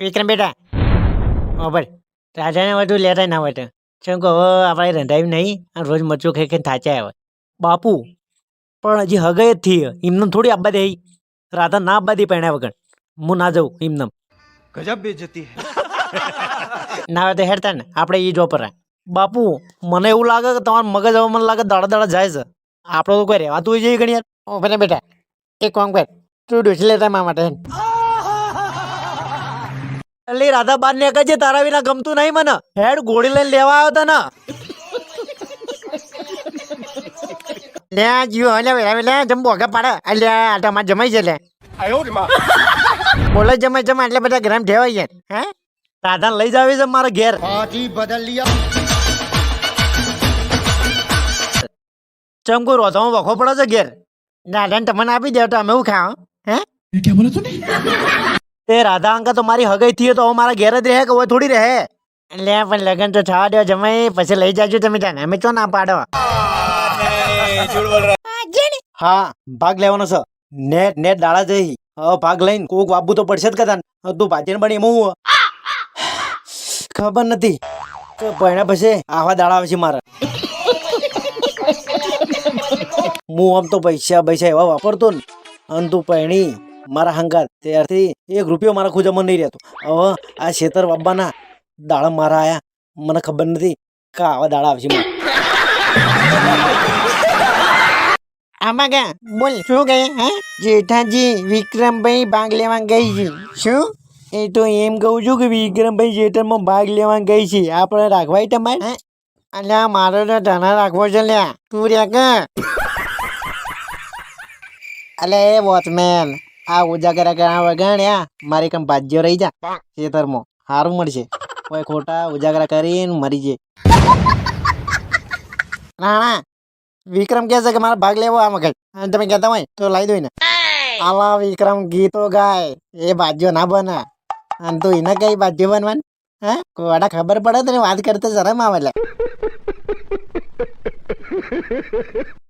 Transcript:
વિક્રમ બેટા. ઓબર રાજાને વધુ લેતા ના હોય કેમ કે આપણે રંધાયું નહીં રોજ મરચું ખાઈ ખાઈને થાચ્યા આવે બાપુ પણ હજી હગય જ થઈ એમને થોડી આપવા દે રાધા ના આપવા દે પહેણ્યા વગર. હું ના જાઉં એમને ગજબ બે જતી ના હોય તો હેરતા ને. આપણે એ જો પર બાપુ મને એવું લાગે કે તમારા મગજ હવે મને લાગે દાડા દાડા જાય છે. આપણો તો કોઈ રહેવાતું હોય છે ઘણી યાર ઓ બેટા. એક કોમ કર. તું ડોસી લેતા મા માટે એટલે રાધાબાન ને કહેજે તારા વિના ગમતું નહીં મને. હેડ ગોળી લઈને લેવા આવ્યો ને. લે જીવ હલે હવે લે જમ બોગા પાડે. એટલે આટા માં જમાઈ છે લે. બોલે જમાઈ જમા એટલે બધા ગ્રામ ઠેવાય છે હે? રાધા લઈ જાવી છે મારા ઘેર. પાટી બદલ લિયા ચમ કોઈ રોધામાં વખો પડે છે ઘેર? દાદાને તમને આપી દે તો અમે એવું ખાવ હે? તે રાધા અંકા તો મારી હગાઈ થયો તો હવે મારા ઘેર જ રહે કે હવે થોડી રહે? એટલે પણ લગન તો થવા દો જમાઈ પછી લઈ જાજો તમે જાને અમે ચો ના પાડો? હા ભાગ લેવાનો છે. નેટ નેટ દાડા જઈ ભાગ લઈને કોક વાબુ તો પડશે જ કદાન તું ભાજીને બની એમાં હું? ખબર નથી. તો પછી આવા દાડા છે મારા. હું આમ તો પૈસા પૈસા એવા વાપરતો ને. અને તું પહેણી મારા હંગાત. ત્યારથી એક રૂપિયો મારા ખુજામાં નહીં રહેતો. હવે આ ખેતર બાબાના દાડા મારા આયા. મને ખબર નથી કે આવા દાડા આવશે મારા. આમાં ક્યાં? બોલ, શું કહે, હે? જેઠાજી, વિક્રમભાઈ ભાગ લેવા ગઈ છે. શું? એ તો એમ કહું છું કે વિક્રમભાઈ જેઠામાં ભાગ લેવા ગઈ છે. આપણે રાખવાય તમારે? હે? અલ્યા, મારો તો તને રાખવો છે, લ્યા. તું રે કે અલે, એ વોચમેન. આ ઉજાગરા કરવા વગણ્યા મારી કમ ભાજ્યો રહી જા. ખેતરમાં. હારું મળશે. કોઈ ખોટા ઉજાગરા કરીને મરી જાય રાણા વિક્રમ કહે છે કે મારે ભાગ લેવો આ કઈ અને તમે કહેતા હોય તો લાવી દો ને આલા વિક્રમ ગીતો ગાય. એ ભાજ્યો ના બને. અને તું એને કઈ ભાજ્યો બનવાનું? હે? કોડા ખબર પડે તને વાત કરતા શરમ આવે